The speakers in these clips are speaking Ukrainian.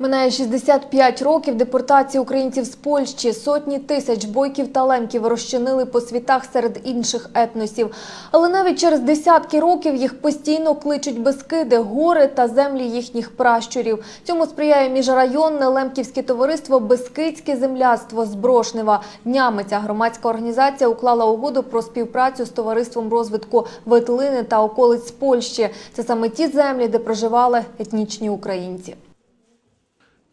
Минає 65 років депортації українців з Польщі. Сотні тисяч бойків та лемків розчинили по світах серед інших етносів. Але навіть через десятки років їх постійно кличуть Бескиди, гори та землі їхніх пращурів. Цьому сприяє міжрайонне лемківське товариство Бескидське земляцтво з Брошнева. Днями ця громадська організація уклала угоду про співпрацю з товариством розвитку Ветлини та околиць Польщі. Це саме ті землі, де проживали етнічні українці.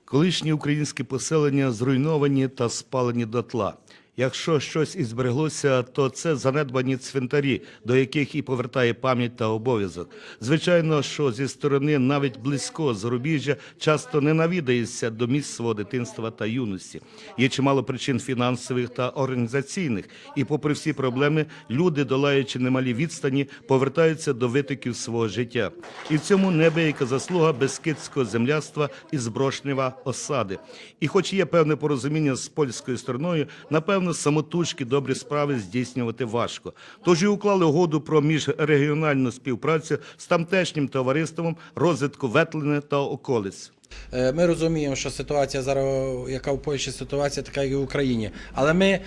Колишні українські поселення зруйновані та спалені дотла. Якщо щось і збереглося, то це занедбані цвинтарі, до яких і повертає пам'ять та обов'язок. Звичайно, що зі сторони навіть близького зарубіжжя часто не навідаєшся до місць свого дитинства та юності. Є чимало причин фінансових та організаційних, і, попри всі проблеми, люди, долаючи немалі відстані, повертаються до витоків свого життя. І в цьому небеяка заслуга безкидського земляства і зброшнева осади. І, хоч є певне порозуміння з польською стороною, напевно, самотужки добрі справи здійснювати важко. Тож і уклали угоду про міжрегіональну співпрацю з тамтешнім товариством розвитку Ветлини та околиць. Е, Ми розуміємо, що ситуація зараз, яка в Польщі ситуація, така і в Україні. Але ми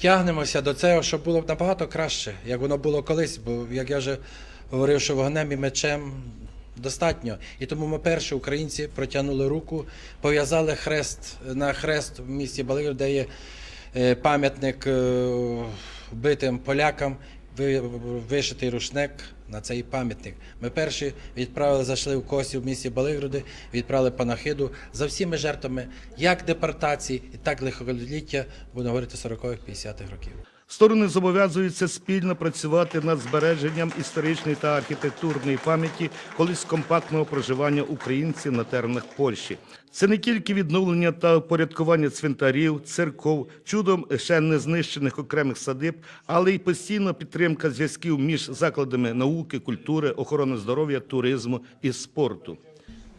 тягнемося до цього, щоб було набагато краще, як воно було колись. Бо як я вже говорив, що вогнем і мечем достатньо. І тому ми перші українці протягнули руку, пов'язали хрест на хрест в місті Балигір, де є пам'ятник е, вбитим полякам. ви- Вишитий рушник на цей пам'ятник. Ми перші відправили, зайшли в Косів в місті Балигруди, відправили панахиду за всіми жертвами як депортації, і так лихоліття, будемо говорити 40-х, 50-х років. Сторони зобов'язуються спільно працювати над збереженням історичної та архітектурної пам'яті колись компактного проживання українців на теренах Польщі. Це не тільки відновлення та упорядкування цвинтарів, церков, чудом ще не знищених окремих садиб, але й постійна підтримка зв'язків між закладами науки, культури, охорони здоров'я, туризму і спорту.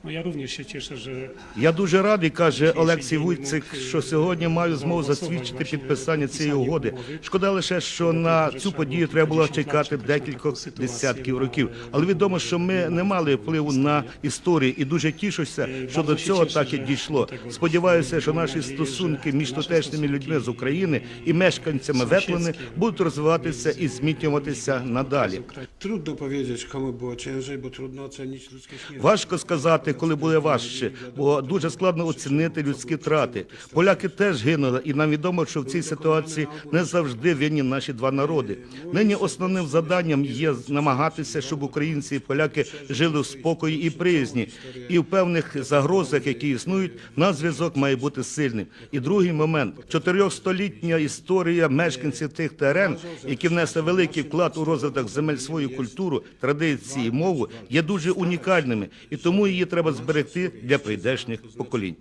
No ja również się cieszę, że Я дуже радий, каже Олексій Вуйцик, що сьогодні маю змогу засвідчити підписання цієї угоди. Шкода лише, що на цю подію треба було чекати декількох десятків років. Але відомо, що ми не мали впливу на історію, і дуже тішуся, що до цього так і дійшло. Сподіваюся, що наші стосунки між тутешніми людьми з України і мешканцями Ветлини будуть розвиватися і зміцнюватися надалі. Trudno powiedzieć, komu było ciężej, bo trudno ocenić ludzkie śmierci. Важко сказати, коли буде важче, бо дуже складно оцінити людські втрати. Поляки теж гинули, і нам відомо, що в цій ситуації не завжди винні наші два народи. Нині основним завданням є намагатися, щоб українці і поляки жили в спокої і приязні, і в певних загрозах, які існують, наш зв'язок має бути сильним. І другий момент чотирьохстолітня історія мешканців тих терен, які внесли великий вклад у розвиток земель свою культуру, традиції, мову, є дуже унікальними, і тому її треба зберегти для прийдешніх поколінь.